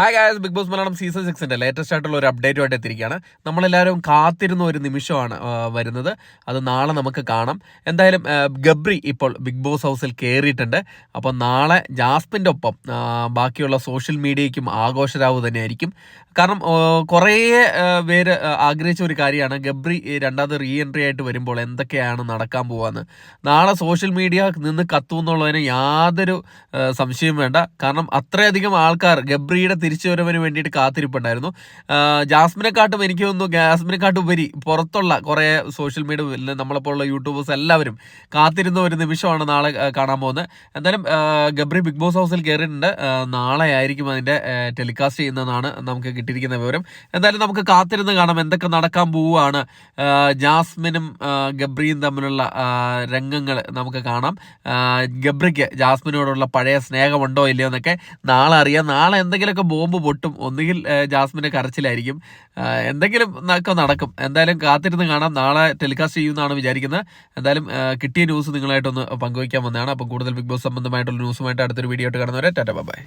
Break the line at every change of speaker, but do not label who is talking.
Hi guys Bigg Boss Malayalam season സിക്സിന്റെ latest ആയിട്ടുള്ള ഒരു അപ്ഡേറ്റുമായിട്ട് എത്തിയിരിക്കുകയാണ്. നമ്മളെല്ലാവരും കാത്തിരുന്ന ഒരു നിമിഷമാണ് വരുന്നത്. അത് നാളെ നമുക്ക് കാണാം. എന്തായാലും ഗബ്രി ഇപ്പോൾ ബിഗ് ബോസ് ഹൗസിൽ കയറിയിട്ടുണ്ട് അപ്പോൾ നാളെ ജാസ്മിന്റെ ഒപ്പം ബാക്കിയുള്ള സോഷ്യൽ മീഡിയയ്ക്കും ആഘോഷരാവ് തന്നെയായിരിക്കും. കാരണം കുറേ പേര് ആഗ്രഹിച്ച ഒരു കാര്യമാണ്. ഗബ്രി രണ്ടാമത് റീ എൻട്രി ആയിട്ട് വരുമ്പോൾ എന്തൊക്കെയാണ് നടക്കാൻ പോവാന്ന്. നാളെ സോഷ്യൽ മീഡിയ നിന്ന് കത്തുമെന്നുള്ളതിന് യാതൊരു സംശയവും വേണ്ട. കാരണം അത്രയധികം ആൾക്കാർ ഗബ്രിയുടെ തിരിച്ചുവരവിന് വേണ്ടിയിട്ട് കാത്തിരിപ്പുണ്ടായിരുന്നു. ജാസ്മിനെക്കാട്ടും എനിക്ക് തോന്നുന്നു ജാസ്മിനെക്കാട്ടും ഉപരി പുറത്തുള്ള കുറേ സോഷ്യൽ മീഡിയ നമ്മളെപ്പോലുള്ള യൂട്യൂബേഴ്സ് എല്ലാവരും കാത്തിരുന്ന ഒരു നിമിഷമാണ് നാളെ കാണാൻ പോകുന്നത്. എന്തായാലും ഗബ്രി ബിഗ് ബോസ് ഹൗസിൽ കയറിയിട്ടുണ്ട് നാളെ ആയിരിക്കും അതിന്റെ ടെലികാസ്റ്റ് ചെയ്യുന്നതാണ് നമുക്ക് കിട്ടിയിരിക്കുന്ന വിവരം. എന്തായാലും നമുക്ക് കാത്തിരുന്ന് കാണാം എന്തൊക്കെ നടക്കാൻ പോവുകയാണ്. ജാസ്മിനും ഗബ്രിയും തമ്മിലുള്ള രംഗങ്ങൾ നമുക്ക് കാണാം. ഗബ്രിക്ക് ജാസ്മിനോടുള്ള പഴയ സ്നേഹമുണ്ടോ ഇല്ലയോ എന്നൊക്കെ നാളെ അറിയാം. നാളെ എന്തെങ്കിലുമൊക്കെ ബോംബ് പൊട്ടും. ഒന്നുകിൽ ജാസ്മിന്റെ കരച്ചിലായിരിക്കും. എന്തെങ്കിലും ഒക്കെ നടക്കും. എന്തായാലും കാത്തിരുന്ന് കാണാം. നാളെ ടെലികാസ്റ്റ് ചെയ്യുമെന്നാണ് വിചാരിക്കുന്നത്. എന്തായാലും കിട്ടിയ ന്യൂസ് നിങ്ങളായിട്ടൊന്ന് പങ്കുവയ്ക്കാൻ വന്നതാണ്. അപ്പോൾ കൂടുതൽ ബിഗ് ബോസ് സംബന്ധമായിട്ടുള്ള ന്യൂസുമായിട്ട് അടുത്തൊരു വീഡിയോ ആയിട്ട് കാണുന്നവരെ ടാറ്റ ബൈ.